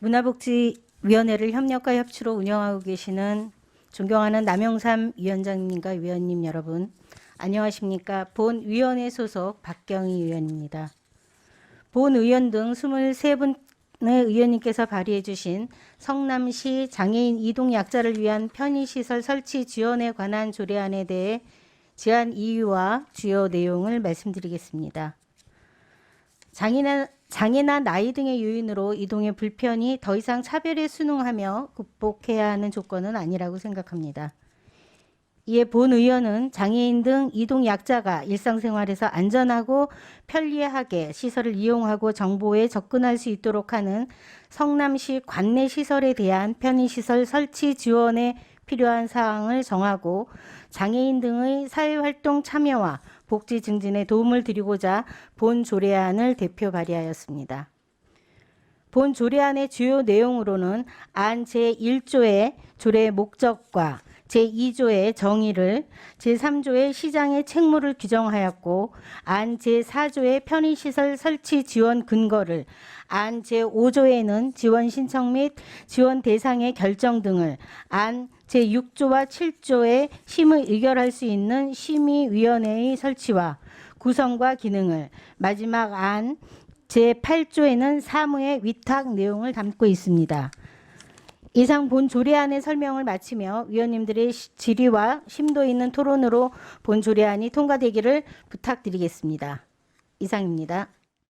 문화복지위원회를 협력과 협치로 운영하고 계시는 존경하는 남영삼 위원장님과 위원님 여러분, 안녕하십니까? 본 위원회 소속 박경희 위원입니다. 본 의원 등 23분의 의원님께서 발의해 주신 성남시 장애인 이동 약자를 위한 편의시설 설치 지원에 관한 조례안에 대해 제안 이유와 주요 내용을 말씀드리겠습니다. 장애나, 장애나 나이 등의 요인으로 이동의 불편이 더 이상 차별에 순응하며 극복해야 하는 조건은 아니라고 생각합니다. 이에 본 의원은 장애인 등 이동 약자가 일상생활에서 안전하고 편리하게 시설을 이용하고 정보에 접근할 수 있도록 하는 성남시 관내 시설에 대한 편의시설 설치 지원에 필요한 사항을 정하고 장애인 등의 사회활동 참여와 복지 증진에 도움을 드리고자 본 조례안을 대표 발의하였습니다. 본 조례안의 주요 내용으로는 안 제1조의 조례의 목적과 제2조의 정의를 제3조의 시장의 책무를 규정하였고 안 제4조의 편의시설 설치 지원 근거를 안 제5조에는 지원 신청 및 지원 대상의 결정 등을 안 제6조와 7조의 심의 의결할 수 있는 심의위원회의 설치와 구성과 기능을 마지막 안 제8조에는 사무의 위탁 내용을 담고 있습니다. 이상 본 조례안의 설명을 마치며 위원님들의 시- 질의와 심도 있는 토론으로 본 조례안이 통과되기를 부탁드리겠습니다. 이상입니다.